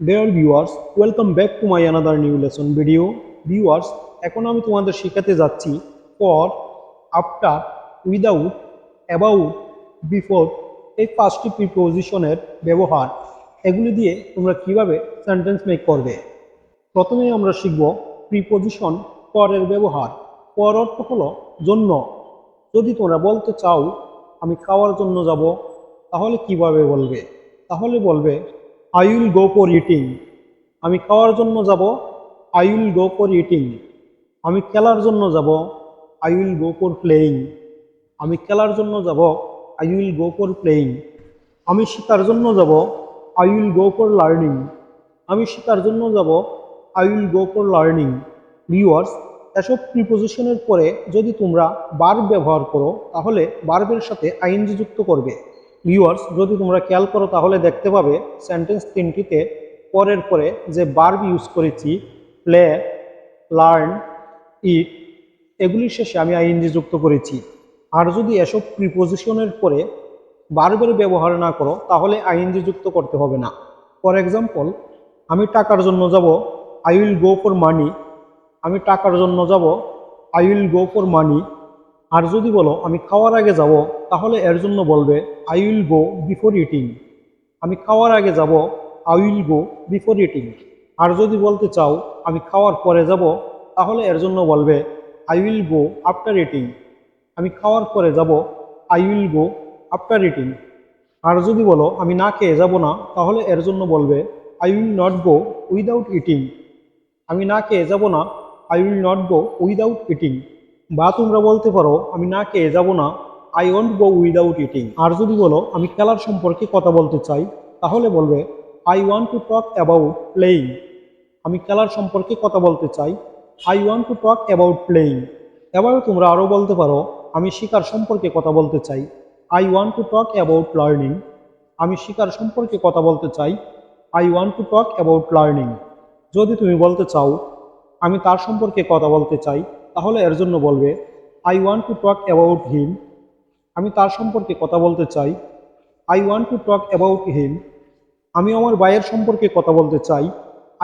Dear viewers, welcome back to my another new lesson video. Viewers, এখন আমি তোমাদের শেখাতে যাচ্ছি for, after, without about before এই পাঁচটি প্রিপোজিশনের ব্যবহার। এগুলি দিয়ে তোমরা কীভাবে সেন্টেন্স মেক করবে? প্রথমে আমরা শিখব প্রিপোজিশন পরের ব্যবহার। পর অর্থ হলো জন্য। যদি তোমরা বলতে চাও আমি খাওয়ার জন্য যাব তাহলে কীভাবে বলবে? তাহলে বলবে I will go for eating আমি খাওয়ার জন্য যাব I will go for eating আমি খেলার জন্য যাব I will go for playing আমি খেলার জন্য যাব I will go for playing আমি শেখার জন্য যাব I will go for learning আমি শেখার জন্য যাব I will go for learning viewers এসব প্রিপোজিশনের পরে যদি তোমরা বার ব্যবহার করো, তাহলে বার্বের সাথে আইনজি যুক্ত করবে। ভিউয়ার্স যদি তোমরা খেয়াল করো, তাহলে দেখতে পাবে সেন্টেন্স তিনটিতে পরের পরে যে বার্ব ইউজ করেছি প্লে লার্ন ইট এগুলির শেষে আমি আইএনজি যুক্ত করেছি। আর যদি এসব প্রিপোজিশনের পরে বারবার ব্যবহার না করো, তাহলে আইএনজি যুক্ত করতে হবে না। ফর এক্সাম্পল আমি টাকার জন্য যাব I will go for money আমি টাকার জন্য যাব I will go for money আর যদি বলো, আমি খাওয়ার আগে যাব, তাহলে এর জন্য বলবে I will go before eating আমি খাওয়ার আগে যাব I will go before eating আর যদি বলতে চাও, আমি খাওয়ার পরে যাব, তাহলে এর জন্য বলবে I will go after eating আমি খাওয়ার পরে যাব I will go after eating আর যদি বলো, আমি না খেয়ে যাব না, তাহলে এর জন্য বলবে I will not go without eating আমি না খেয়ে যাব না I will not go without eating বা তোমরা বলতে পারো, আমি না খেয়ে যাব না I won't go without eating আর যদি বলো, আমি খেলার সম্পর্কে কথা বলতে চাই, তাহলে বলবে I want to talk about playing আমি খেলার সম্পর্কে কথা বলতে চাই I want to talk about playing এবারে তোমরা আরও বলতে পারো, আমি শিকার সম্পর্কে কথা বলতে চাই I want to talk about learning আমি শিকার সম্পর্কে কথা বলতে চাই I want to talk about learning যদি তুমি বলতে চাও, আমি তার সম্পর্কে কথা বলতে চাই তাহলে এর জন্য বলবে I want to talk about him আমি তার সম্পর্কে কথা বলতে চাই। I want to talk about him আমি আমার ভাইয়ের সম্পর্কে কথা বলতে চাই।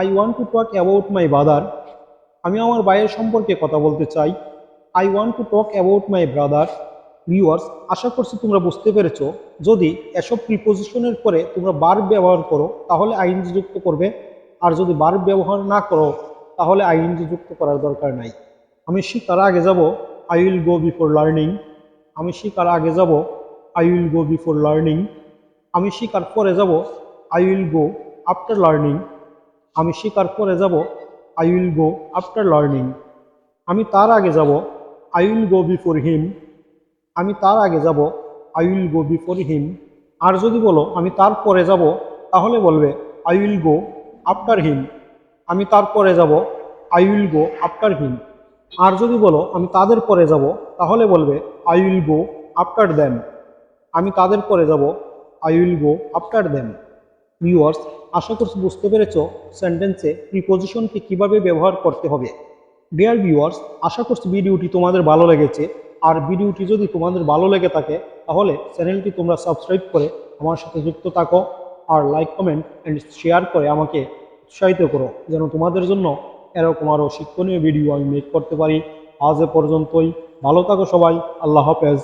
I want to talk about my brother আমি আমার ভাইয়ের সম্পর্কে কথা বলতে চাই। I want to talk about my brother viewers আশা করছি তোমরা বুঝতে পেরেছ। যদি এসব প্রিপোজিশনের পরে তোমরা বার ব্যবহার করো, তাহলে আইনজি যুক্ত করবে। আর যদি বার ব্যবহার না করো, তাহলে আইনজি যুক্ত করার দরকার নাই। আমি শিকার আগে যাব I will go before learning আমি শিকার আগে যাব I will go before learning আমি শিকার পরে যাব I will go after learning আমি শিকার পরে যাব I will go after learning আমি তার আগে যাব I will go before him আমি তার আগে যাব I will go before him আর যদি বলো, আমি তার পরে যাব, তাহলে বলবে I will go after him আমি তার পরে যাব I will go after him আর যদি বলো, আমি তাদের পরে যাব, তাহলে বলবে I will go after them আমি তাদের পরে যাব I will go after them viewers আশা করছি বুঝতে পেরেছ সেন্টেন্সে প্রিপোজিশনকে কীভাবে ব্যবহার করতে হবে। ডিয়ার ভিউয়ার্স আশা করছি ভিডিওটি তোমাদের ভালো লেগেছে। আর ভিডিওটি যদি তোমাদের ভালো লেগে থাকে, তাহলে চ্যানেলটি তোমরা সাবস্ক্রাইব করে আমার সাথে যুক্ত থাকো। আর লাইক কমেন্ট অ্যান্ড শেয়ার করে আমাকে উৎসাহিত করো, যেন তোমাদের জন্য এরকম আরও শিক্ষণীয় ভিডিও আমি মেক করতে পারি। আজ এ পর্যন্তই। ভালো থাকো সবাই। আল্লাহ হাফেজ।